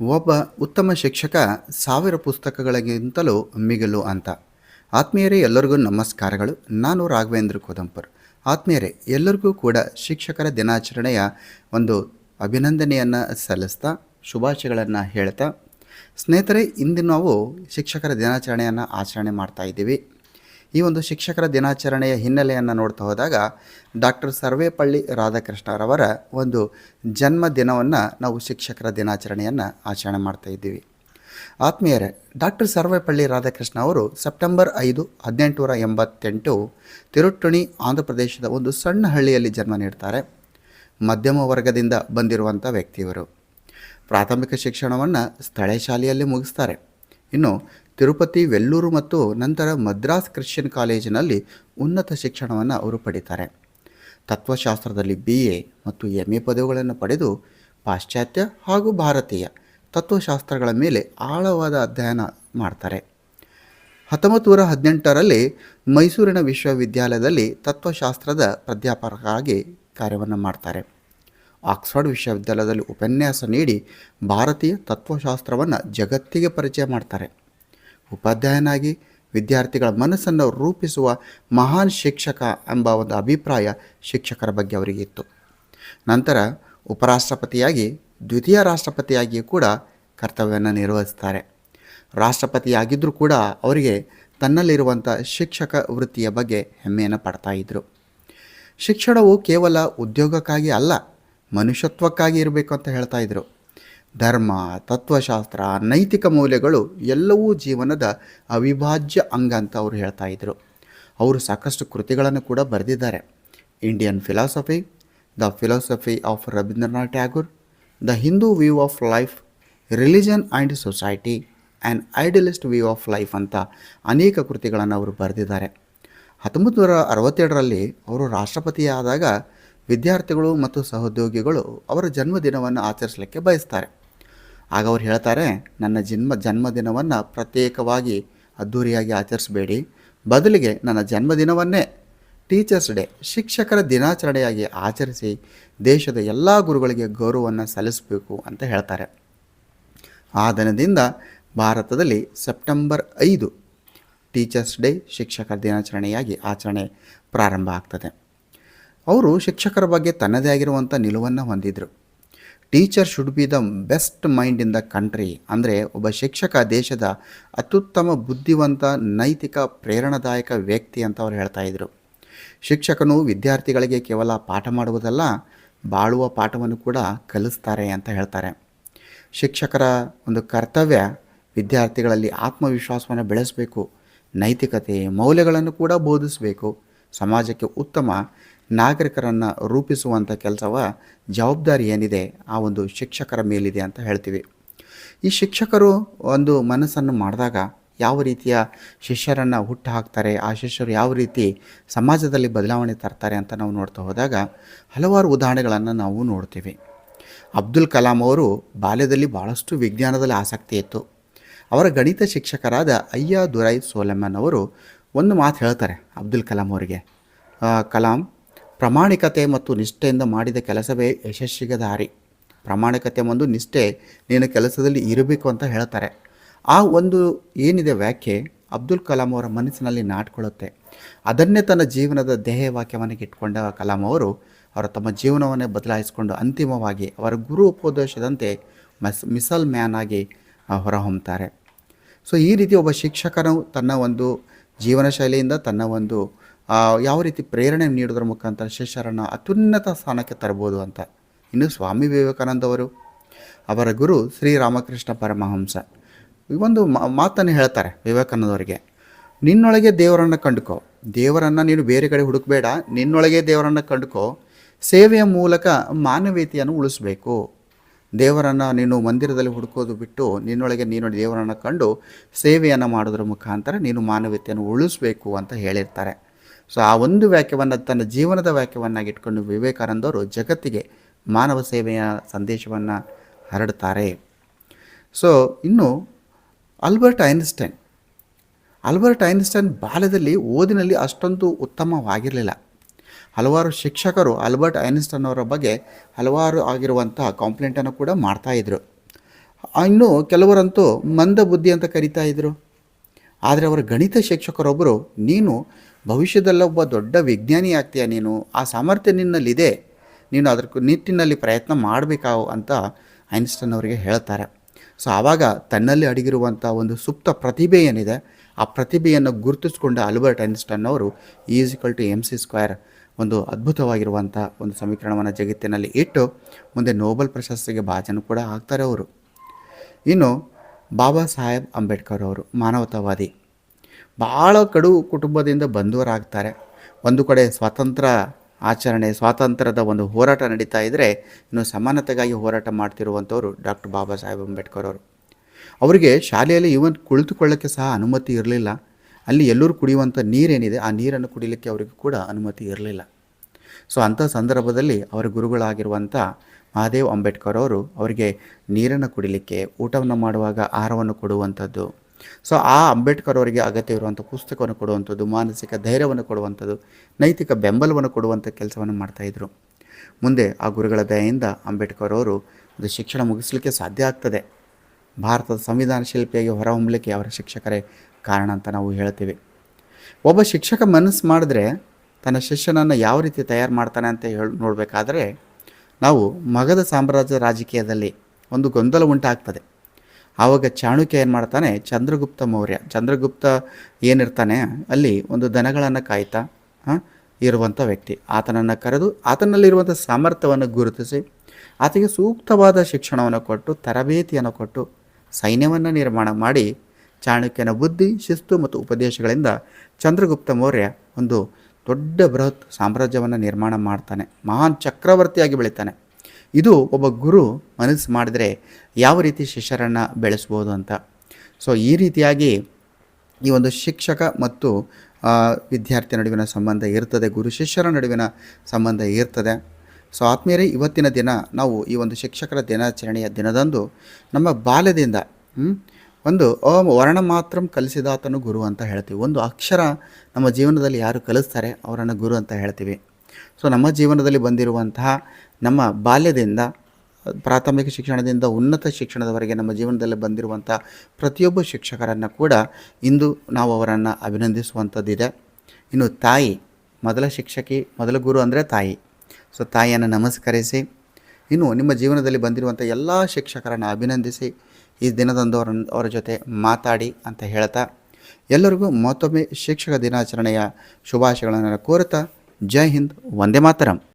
ಒಬ್ಬ ಉತ್ತಮ ಶಿಕ್ಷಕ ಸಾವಿರ ಪುಸ್ತಕಗಳಿಗಿಂತಲೂ ಮಿಗಿಲು ಅಂತ. ಆತ್ಮೀಯರೇ, ಎಲ್ಲರಿಗೂ ನಮಸ್ಕಾರಗಳು. ನಾನು ರಾಘವೇಂದ್ರ ಕೋದಂಪರ್. ಆತ್ಮೀಯರೇ, ಎಲ್ಲರಿಗೂ ಕೂಡ ಶಿಕ್ಷಕರ ದಿನಾಚರಣೆಯ ಒಂದು ಅಭಿನಂದನೆಯನ್ನು ಸಲ್ಲಿಸ್ತಾ, ಶುಭಾಶಯಗಳನ್ನು ಹೇಳ್ತಾ, ಸ್ನೇಹಿತರೆ ಇಂದು ನಾವು ಶಿಕ್ಷಕರ ದಿನಾಚರಣೆಯನ್ನು ಆಚರಣೆ ಮಾಡ್ತಾ ಇದ್ದೀವಿ. ಈ ಒಂದು ಶಿಕ್ಷಕರ ದಿನಾಚರಣೆಯ ಹಿನ್ನೆಲೆಯನ್ನು ನೋಡ್ತಾ ಹೋದಾಗ ಡಾಕ್ಟರ್ ಸರ್ವೇಪಳ್ಳಿ ರಾಧಾಕೃಷ್ಣರವರ ಒಂದು ಜನ್ಮ ದಿನವನ್ನು ನಾವು ಶಿಕ್ಷಕರ ದಿನಾಚರಣೆಯನ್ನು ಆಚರಣೆ ಮಾಡ್ತಾ ಇದ್ದೀವಿ. ಆತ್ಮೀಯರೇ, ಡಾಕ್ಟರ್ ಸರ್ವೇಪಳ್ಳಿ ರಾಧಾಕೃಷ್ಣ ಅವರು ಸೆಪ್ಟೆಂಬರ್ ಐದು ಹದಿನೆಂಟುನೂರ ಎಂಬತ್ತೆಂಟು ತಿರುಟ್ಟುಣಿ ಆಂಧ್ರ ಪ್ರದೇಶದ ಒಂದು ಸಣ್ಣ ಹಳ್ಳಿಯಲ್ಲಿ ಜನ್ಮ ನೀಡ್ತಾರೆ. ಮಧ್ಯಮ ವರ್ಗದಿಂದ ಬಂದಿರುವಂಥ ವ್ಯಕ್ತಿಯವರು. ಪ್ರಾಥಮಿಕ ಶಿಕ್ಷಣವನ್ನು ಸ್ಥಳೀಯ ಶಾಲೆಯಲ್ಲಿ ಮುಗಿಸ್ತಾರೆ. ಇನ್ನು ತಿರುಪತಿ, ವೆಲ್ಲೂರು ಮತ್ತು ನಂತರ ಮದ್ರಾಸ್ ಕ್ರಿಶ್ಚಿಯನ್ ಕಾಲೇಜಿನಲ್ಲಿ ಉನ್ನತ ಶಿಕ್ಷಣವನ್ನು ಅವರು ಪಡಿತಾರೆ. ತತ್ವಶಾಸ್ತ್ರದಲ್ಲಿ ಬಿ ಎ ಮತ್ತು ಎಂ ಎ ಪದವಿಗಳನ್ನು ಪಡೆದು ಪಾಶ್ಚಾತ್ಯ ಹಾಗೂ ಭಾರತೀಯ ತತ್ವಶಾಸ್ತ್ರಗಳ ಮೇಲೆ ಆಳವಾದ ಅಧ್ಯಯನ ಮಾಡ್ತಾರೆ. ಹತ್ತೊಂಬತ್ತು ನೂರ ಹದಿನೆಂಟರಲ್ಲಿ ಮೈಸೂರಿನ ವಿಶ್ವವಿದ್ಯಾಲಯದಲ್ಲಿ ತತ್ವಶಾಸ್ತ್ರದ ಪ್ರಾಧ್ಯಾಪಕರಾಗಿ ಕಾರ್ಯವನ್ನು ಮಾಡ್ತಾರೆ. ಆಕ್ಸ್ಫರ್ಡ್ ವಿಶ್ವವಿದ್ಯಾಲಯದಲ್ಲಿ ಉಪನ್ಯಾಸ ನೀಡಿ ಭಾರತೀಯ ತತ್ವಶಾಸ್ತ್ರವನ್ನು ಜಗತ್ತಿಗೆ ಪರಿಚಯ ಮಾಡ್ತಾರೆ. ಉಪಾಧ್ಯಾಯನಾಗಿ ವಿದ್ಯಾರ್ಥಿಗಳ ಮನಸ್ಸನ್ನು ರೂಪಿಸುವ ಮಹಾನ್ ಶಿಕ್ಷಕ ಎಂಬ ಒಂದು ಅಭಿಪ್ರಾಯ ಶಿಕ್ಷಕರ ಬಗ್ಗೆ ಅವರಿಗೆ ಇತ್ತು. ನಂತರ ಉಪರಾಷ್ಟ್ರಪತಿಯಾಗಿ, ದ್ವಿತೀಯ ರಾಷ್ಟ್ರಪತಿಯಾಗಿಯೂ ಕೂಡ ಕರ್ತವ್ಯವನ್ನು ನಿರ್ವಹಿಸ್ತಾರೆ. ರಾಷ್ಟ್ರಪತಿಯಾಗಿದ್ದರೂ ಕೂಡ ಅವರಿಗೆ ತನ್ನಲ್ಲಿರುವಂಥ ಶಿಕ್ಷಕ ವೃತ್ತಿಯ ಬಗ್ಗೆ ಹೆಮ್ಮೆಯನ್ನು ಪಡ್ತಾ ಇದ್ದರು ಶಿಕ್ಷಣವು ಕೇವಲ ಉದ್ಯೋಗಕ್ಕಾಗಿ ಅಲ್ಲ, ಮನುಷ್ಯತ್ವಕ್ಕಾಗಿ ಇರಬೇಕು ಅಂತ ಹೇಳ್ತಾ ಇದ್ದರು ಧರ್ಮ, ತತ್ವಶಾಸ್ತ್ರ, ನೈತಿಕ ಮೌಲ್ಯಗಳು ಎಲ್ಲವೂ ಜೀವನದ ಅವಿಭಾಜ್ಯ ಅಂಗ ಅಂತ ಅವರು ಹೇಳ್ತಾ ಇದ್ದರು ಅವರು ಸಾಕಷ್ಟು ಕೃತಿಗಳನ್ನು ಕೂಡ ಬರೆದಿದ್ದಾರೆ. Indian philosophy the philosophy of Rabindranath Tagore the Hindu view of life religion and society and idealist view of life ಅಂತ ಅನೇಕ ಕೃತಿಗಳನ್ನು ಅವರು ಬರೆದಿದ್ದಾರೆ. ಹತ್ತೊಂಬತ್ತು ನೂರ ಅರವತ್ತೆರಡರಲ್ಲಿ ಅವರು ರಾಷ್ಟ್ರಪತಿಯಾದಾಗ ವಿದ್ಯಾರ್ಥಿಗಳು ಮತ್ತು ಸಹೋದ್ಯೋಗಿಗಳು ಅವರ ಜನ್ಮದಿನವನ್ನು ಆಚರಿಸಲಿಕ್ಕೆ ಬಯಸ್ತಾರೆ. ಆಗ ಅವ್ರು ಹೇಳ್ತಾರೆ, ನನ್ನ ಜನ್ಮ, ಜನ್ಮದಿನವನ್ನು ಪ್ರತ್ಯೇಕವಾಗಿ ಅದ್ಧೂರಿಯಾಗಿ ಆಚರಿಸಬೇಡಿ. ಬದಲಿಗೆ ನನ್ನ ಜನ್ಮದಿನವನ್ನೇ ಟೀಚರ್ಸ್ ಡೇ, ಶಿಕ್ಷಕರ ದಿನಾಚರಣೆಯಾಗಿ ಆಚರಿಸಿ ದೇಶದ ಎಲ್ಲ ಗುರುಗಳಿಗೆ ಗೌರವವನ್ನು ಸಲ್ಲಿಸಬೇಕು ಅಂತ ಹೇಳ್ತಾರೆ. ಆ ದಿನದಿಂದ ಭಾರತದಲ್ಲಿ ಸೆಪ್ಟೆಂಬರ್ ಐದು ಟೀಚರ್ಸ್ ಡೇ, ಶಿಕ್ಷಕರ ದಿನಾಚರಣೆಯಾಗಿ ಆಚರಣೆ ಪ್ರಾರಂಭ ಆಗ್ತದೆ. ಅವರು ಶಿಕ್ಷಕರ ಬಗ್ಗೆ ತನ್ನದೇ ಆಗಿರುವಂಥ ನಿಲುವನ್ನು ಹೊಂದಿದ್ರು. Teacher should be the best mind in the country ಅಂದರೆ ಒಬ್ಬ ಶಿಕ್ಷಕ ದೇಶದ ಅತ್ಯುತ್ತಮ ಬುದ್ಧಿವಂತ ನೈತಿಕ ಪ್ರೇರಣಾದಾಯಕ ವ್ಯಕ್ತಿ ಅಂತ ಅವ್ರು ಹೇಳ್ತಾ ಇದ್ರು. ಶಿಕ್ಷಕನು ವಿದ್ಯಾರ್ಥಿಗಳಿಗೆ ಕೇವಲ ಪಾಠ ಮಾಡುವುದಲ್ಲ, ಬಾಳುವ ಪಾಠವನ್ನು ಕೂಡ ಕಲಿಸ್ತಾರೆ ಅಂತ ಹೇಳ್ತಾರೆ. ಶಿಕ್ಷಕರ ಒಂದು ಕರ್ತವ್ಯ ವಿದ್ಯಾರ್ಥಿಗಳಲ್ಲಿ ಆತ್ಮವಿಶ್ವಾಸವನ್ನು ಬೆಳೆಸಬೇಕು, ನೈತಿಕತೆ ಮೌಲ್ಯಗಳನ್ನು ಕೂಡ ಬೋಧಿಸಬೇಕು, ಸಮಾಜಕ್ಕೆ ಉತ್ತಮ ನಾಗರಿಕರನ್ನು ರೂಪಿಸುವಂಥ ಕೆಲಸವ ಜವಾಬ್ದಾರಿ ಏನಿದೆ, ಆ ಒಂದು ಶಿಕ್ಷಕರ ಮೇಲಿದೆ ಅಂತ ಹೇಳ್ತೀವಿ. ಈ ಶಿಕ್ಷಕರು ಒಂದು ಮನಸ್ಸನ್ನು ಮಾಡಿದಾಗ ಯಾವ ರೀತಿಯ ಶಿಷ್ಯರನ್ನು ಹುಟ್ಟು ಹಾಕ್ತಾರೆ, ಆ ಶಿಷ್ಯರು ಯಾವ ರೀತಿ ಸಮಾಜದಲ್ಲಿ ಬದಲಾವಣೆ ತರ್ತಾರೆ ಅಂತ ನಾವು ನೋಡ್ತಾ ಹೋದಾಗ ಹಲವಾರು ಉದಾಹರಣೆಗಳನ್ನು ನಾವು ನೋಡ್ತೀವಿ. ಅಬ್ದುಲ್ ಕಲಾಂ ಅವರು ಬಾಲ್ಯದಲ್ಲಿ ಭಾಳಷ್ಟು ವಿಜ್ಞಾನದಲ್ಲಿ ಆಸಕ್ತಿ ಇತ್ತು. ಅವರ ಗಣಿತ ಶಿಕ್ಷಕರಾದ ಅಯ್ಯ ದುರೈ ಸೋಲಮನ್ ಅವರು ಒಂದು ಮಾತು ಹೇಳ್ತಾರೆ ಅಬ್ದುಲ್ ಕಲಾಂ ಅವರಿಗೆ. ಕಲಾಂ ಪ್ರಾಮಾಣಿಕತೆ ಮತ್ತು ನಿಷ್ಠೆಯಿಂದ ಮಾಡಿದ ಕೆಲಸವೇ ಯಶಸ್ಸಿಗೆ ದಾರಿ. ಪ್ರಾಮಾಣಿಕತೆ ಒಂದು ನಿಷ್ಠೆ ನೀನು ಕೆಲಸದಲ್ಲಿ ಇರಬೇಕು ಅಂತ ಹೇಳ್ತಾರೆ. ಆ ಒಂದು ಏನಿದೆ ವ್ಯಾಖ್ಯೆ ಅಬ್ದುಲ್ ಕಲಾಂ ಅವರ ಮನಸ್ಸಿನಲ್ಲಿ ನಾಟ್ಕೊಳ್ಳುತ್ತೆ. ಅದನ್ನೇ ತನ್ನ ಜೀವನದ ಧ್ಯೇಯ ವಾಕ್ಯವನ್ನಾಗಿ ಇಟ್ಕೊಂಡ ಕಲಾಂ ಅವರು, ಅವರ ತಮ್ಮ ಜೀವನವನ್ನೇ ಬದಲಾಯಿಸಿಕೊಂಡು ಅಂತಿಮವಾಗಿ ಅವರ ಗುರು ಉಪದೇಶದಂತೆ ಮಸ್, ಮಿಸಲ್ ಮ್ಯಾನ್ ಆಗಿ ಹೊರಹೊಮ್ಮುತ್ತಾರೆ ಸೊ, ಈ ರೀತಿ ಒಬ್ಬ ಶಿಕ್ಷಕನು ತನ್ನ ಒಂದು ಜೀವನ ಶೈಲಿಯಿಂದ ತನ್ನ ಒಂದು ಯಾವ ರೀತಿ ಪ್ರೇರಣೆ ನೀಡೋದ್ರ ಮುಖಾಂತರ ಶಿಷ್ಯರನ್ನು ಅತ್ಯುನ್ನತ ಸ್ಥಾನಕ್ಕೆ ತರ್ಬೋದು ಅಂತ. ಇನ್ನು ಸ್ವಾಮಿ ವಿವೇಕಾನಂದವರು, ಅವರ ಗುರು ಶ್ರೀರಾಮಕೃಷ್ಣ ಪರಮಹಂಸ, ಈ ಒಂದು ಮಾತನ್ನು ಹೇಳ್ತಾರೆ ವಿವೇಕಾನಂದವರಿಗೆ. ನಿನ್ನೊಳಗೆ ದೇವರನ್ನು ಕಂಡುಕೋ. ದೇವರನ್ನು ನೀನು ಬೇರೆ ಕಡೆ ಹುಡುಕಬೇಡ. ನಿನ್ನೊಳಗೆ ದೇವರನ್ನು ಕಂಡುಕೋ. ಸೇವೆಯ ಮೂಲಕ ಮಾನವೀಯತೆಯನ್ನು ಉಳಿಸಬೇಕು. ದೇವರನ್ನು ನೀನು ಮಂದಿರದಲ್ಲಿ ಹುಡುಕೋದು ಬಿಟ್ಟು ನಿನ್ನೊಳಗೆ ನೀನು ದೇವರನ್ನು ಕಂಡು ಸೇವೆಯನ್ನು ಮಾಡೋದ್ರ ಮುಖಾಂತರ ನೀನು ಮಾನವೀಯತೆಯನ್ನು ಉಳಿಸಬೇಕು ಅಂತ ಹೇಳಿರ್ತಾರೆ. ಸೊ ಆ ಒಂದು ವಾಕ್ಯವನ್ನು ತನ್ನ ಜೀವನದ ವಾಕ್ಯವನ್ನಾಗಿ ಇಟ್ಕೊಂಡು ವಿವೇಕಾನಂದವರು ಜಗತ್ತಿಗೆ ಮಾನವ ಸೇವೆಯ ಸಂದೇಶವನ್ನು ಹರಡ್ತಾರೆ. ಸೊ ಇನ್ನು ಆಲ್ಬರ್ಟ್ ಐನ್ಸ್ಟೈನ್ ಆಲ್ಬರ್ಟ್ ಐನ್ಸ್ಟೈನ್ ಬಾಲ್ಯದಲ್ಲಿ ಓದಿನಲ್ಲಿ ಅಷ್ಟೊಂದು ಉತ್ತಮವಾಗಿರಲಿಲ್ಲ. ಹಲವಾರು ಶಿಕ್ಷಕರು ಆಲ್ಬರ್ಟ್ ಐನ್ಸ್ಟೈನ್ ಅವರ ಬಗ್ಗೆ ಹಲವಾರು ಆಗಿರುವಂಥ ಕಾಂಪ್ಲೇಂಟನ್ನು ಕೂಡ ಮಾಡ್ತಾಯಿದ್ರು ಇನ್ನು ಕೆಲವರಂತೂ ಮಂದ ಬುದ್ಧಿ ಅಂತ ಕರಿತಾ ಇದ್ರು. ಆದರೆ ಅವರ ಗಣಿತ ಶಿಕ್ಷಕರೊಬ್ಬರು ನೀನು ಭವಿಷ್ಯದಲ್ಲೊಬ್ಬ ದೊಡ್ಡ ವಿಜ್ಞಾನಿ ಆಗ್ತೀಯ ನೀನು? ಆ ಸಾಮರ್ಥ್ಯ ನಿನ್ನಲ್ಲಿದೆ. ನೀನು ಅದರ ನಿಟ್ಟಿನಲ್ಲಿ ಪ್ರಯತ್ನ ಮಾಡಬೇಕಾ ಅಂತ ಐನ್ಸ್ಟೈನ್ ಅವರಿಗೆ ಹೇಳ್ತಾರೆ. ಸೊ, ಆವಾಗ ತನ್ನಲ್ಲಿ ಅಡಗಿರುವಂಥ ಒಂದು ಸುಪ್ತ ಪ್ರತಿಭೆ ಏನಿದೆ, ಆ ಪ್ರತಿಭೆಯನ್ನು ಗುರುತಿಸಿಕೊಂಡ ಅಲ್ಬರ್ಟ್ ಐನ್ಸ್ಟೈನ್ ಅವರು is equal to M C square ಒಂದು ಅದ್ಭುತವಾಗಿರುವಂಥ ಒಂದು ಸಮೀಕರಣವನ್ನು ಜಗತ್ತಿನಲ್ಲಿ ಇಟ್ಟು ಮುಂದೆ ನೋಬೆಲ್ ಪ್ರಶಸ್ತಿಗೆ ಭಾಜನ ಕೂಡ ಆಗ್ತಾರೆ ಅವರು. ಇನ್ನು ಬಾಬಾ ಸಾಹೇಬ್ ಅಂಬೇಡ್ಕರ್ ಅವರು ಮಾನವತಾವಾದಿ. ಭಾಳ ಕಡು ಕುಟುಂಬದಿಂದ ಬಂದವರಾಗ್ತಾರೆ. ಒಂದು ಕಡೆ ಸ್ವಾತಂತ್ರ್ಯ ಆಚರಣೆ, ಸ್ವಾತಂತ್ರ್ಯದ ಒಂದು ಹೋರಾಟ ನಡೀತಾ ಇದ್ದರೆ ಇನ್ನು ಸಮಾನತೆಗಾಗಿ ಹೋರಾಟ ಮಾಡ್ತಿರುವಂಥವರು ಡಾಕ್ಟರ್ ಬಾಬಾ ಸಾಹೇಬ್ ಅಂಬೇಡ್ಕರ್ ಅವರು. ಅವರಿಗೆ ಶಾಲೆಯಲ್ಲಿ ಇವನ್ ಕುಳಿತುಕೊಳ್ಳೋಕ್ಕೆ ಸಹ ಅನುಮತಿ ಇರಲಿಲ್ಲ. ಅಲ್ಲಿ ಎಲ್ಲರೂ ಕುಡಿಯುವಂಥ ನೀರೇನಿದೆ, ಆ ನೀರನ್ನು ಕುಡಿಲಿಕ್ಕೆ ಅವರಿಗೆ ಕೂಡ ಅನುಮತಿ ಇರಲಿಲ್ಲ. ಸೊ ಅಂಥ ಸಂದರ್ಭದಲ್ಲಿ ಅವರ ಗುರುಗಳಾಗಿರುವಂಥ ಮಹಾದೇವ್ ಅಂಬೇಡ್ಕರ್ ಅವರು ಅವರಿಗೆ ನೀರನ್ನು ಕುಡಿಲಿಕ್ಕೆ, ಊಟವನ್ನು ಮಾಡುವಾಗ ಆಹಾರವನ್ನು ಕೊಡುವಂಥದ್ದು. ಸೊ ಆ ಅಂಬೇಡ್ಕರ್ ಅವರಿಗೆ ಅಗತ್ಯವಿರುವಂಥ ಪುಸ್ತಕವನ್ನು ಕೊಡುವಂಥದ್ದು, ಮಾನಸಿಕ ಧೈರ್ಯವನ್ನು ಕೊಡುವಂಥದ್ದು, ನೈತಿಕ ಬೆಂಬಲವನ್ನು ಕೊಡುವಂಥ ಕೆಲಸವನ್ನು ಮಾಡ್ತಾಯಿದ್ರು ಮುಂದೆ ಆ ಗುರುಗಳ ದಯೆಯಿಂದ ಅಂಬೇಡ್ಕರ್ ಅವರು ಒಂದು ಶಿಕ್ಷಣ ಮುಗಿಸಲಿಕ್ಕೆ ಸಾಧ್ಯ ಆಗ್ತದೆ. ಭಾರತದ ಸಂವಿಧಾನ ಶಿಲ್ಪಿಯಾಗಿ ಹೊರಹೊಮ್ಮಲಿಕ್ಕೆ ಅವರ ಶಿಕ್ಷಕರೇ ಕಾರಣ ಅಂತ ನಾವು ಹೇಳ್ತೀವಿ. ಒಬ್ಬ ಶಿಕ್ಷಕ ಮನಸ್ಸು ಮಾಡಿದ್ರೆ ತನ್ನ ಶಿಷ್ಯನನ್ನು ಯಾವ ರೀತಿ ತಯಾರು ಮಾಡ್ತಾನೆ ಅಂತ ಹೇಳಿ ನೋಡಬೇಕಾದ್ರೆ ನಾವು ಮಗಧ ಸಾಮ್ರಾಜ್ಯ ರಾಜಕೀಯದಲ್ಲಿ ಒಂದು ಗೊಂದಲ ಉಂಟಾಗ್ತದೆ. ಆವಾಗ ಚಾಣಕ್ಯ ಏನು ಮಾಡ್ತಾನೆ? ಚಂದ್ರಗುಪ್ತ ಮೌರ್ಯ. ಚಂದ್ರಗುಪ್ತ ಏನಿರ್ತಾನೆ? ಅಲ್ಲಿ ಒಂದು ದನಗಳನ್ನು ಕಾಯ್ತಾ ಇರುವಂಥ ವ್ಯಕ್ತಿ. ಆತನನ್ನು ಕರೆದು ಆತನಲ್ಲಿರುವಂಥ ಸಾಮರ್ಥ್ಯವನ್ನು ಗುರುತಿಸಿ ಆತಗೆ ಸೂಕ್ತವಾದ ಶಿಕ್ಷಣವನ್ನು ಕೊಟ್ಟು, ತರಬೇತಿಯನ್ನು ಕೊಟ್ಟು, ಸೈನ್ಯವನ್ನು ನಿರ್ಮಾಣ ಮಾಡಿ, ಚಾಣಕ್ಯನ ಬುದ್ಧಿ, ಶಿಸ್ತು ಮತ್ತು ಉಪದೇಶಗಳಿಂದ ಚಂದ್ರಗುಪ್ತ ಮೌರ್ಯ ಒಂದು ದೊಡ್ಡ ಬೃಹತ್ ಸಾಮ್ರಾಜ್ಯವನ್ನು ನಿರ್ಮಾಣ ಮಾಡ್ತಾನೆ. ಮಹಾನ್ ಚಕ್ರವರ್ತಿಯಾಗಿ ಬೆಳಿತಾನೆ. ಇದು ಒಬ್ಬ ಗುರು ಮನಸ್ಸು ಮಾಡಿದರೆ ಯಾವ ರೀತಿ ಶಿಷ್ಯರನ್ನು ಬೆಳೆಸ್ಬೋದು ಅಂತ. ಸೊ ಈ ರೀತಿಯಾಗಿ ಈ ಒಂದು ಶಿಕ್ಷಕ ಮತ್ತು ವಿದ್ಯಾರ್ಥಿ ನಡುವಿನ ಸಂಬಂಧ ಇರ್ತದೆ. ಗುರು ಶಿಷ್ಯರ ನಡುವಿನ ಸಂಬಂಧ ಇರ್ತದೆ. ಸೊ ಆತ್ಮೀಯರೇ, ಇವತ್ತಿನ ದಿನ ನಾವು ಈ ಒಂದು ಶಿಕ್ಷಕರ ದಿನಾಚರಣೆಯ ದಿನದಂದು ನಮ್ಮ ಬಾಲ್ಯದಿಂದ ಒಂದು ವರ್ಣ ಮಾತ್ರ ಕಲಿಸಿದಾತನು ಗುರು ಅಂತ ಹೇಳ್ತೀವಿ. ಒಂದು ಅಕ್ಷರ ನಮ್ಮ ಜೀವನದಲ್ಲಿ ಯಾರು ಕಲಿಸ್ತಾರೆ ಅವರನ್ನು ಗುರು ಅಂತ ಹೇಳ್ತೀವಿ. ಸೊ ನಮ್ಮ ಜೀವನದಲ್ಲಿ ಬಂದಿರುವಂತಹ ನಮ್ಮ ಬಾಲ್ಯದಿಂದ, ಪ್ರಾಥಮಿಕ ಶಿಕ್ಷಣದಿಂದ, ಉನ್ನತ ಶಿಕ್ಷಣದವರೆಗೆ ನಮ್ಮ ಜೀವನದಲ್ಲಿ ಬಂದಿರುವಂಥ ಪ್ರತಿಯೊಬ್ಬ ಶಿಕ್ಷಕರನ್ನು ಕೂಡ ಇಂದು ನಾವು ಅವರನ್ನು ಅಭಿನಂದಿಸುವಂಥದ್ದಿದೆ. ಇನ್ನು ತಾಯಿ, ಮೊದಲ ಶಿಕ್ಷಕಿ, ಮೊದಲ ಗುರು ಅಂದರೆ ತಾಯಿ. ಸೊ ತಾಯಿಯನ್ನು ನಮಸ್ಕರಿಸಿ, ಇನ್ನು ನಿಮ್ಮ ಜೀವನದಲ್ಲಿ ಬಂದಿರುವಂಥ ಎಲ್ಲ ಶಿಕ್ಷಕರನ್ನು ಅಭಿನಂದಿಸಿ ಈ ದಿನದಂದು ಅವರ ಅವರ ಜೊತೆ ಮಾತಾಡಿ ಅಂತ ಹೇಳ್ತಾ, ಎಲ್ಲರಿಗೂ ಮತ್ತೊಮ್ಮೆ ಶಿಕ್ಷಕ ದಿನಾಚರಣೆಯ ಶುಭಾಶಯಗಳನ್ನು ಕೋರುತ್ತಾ, ಜೈ ಹಿಂದ್, ವಂದೇ ಮಾತರಂ.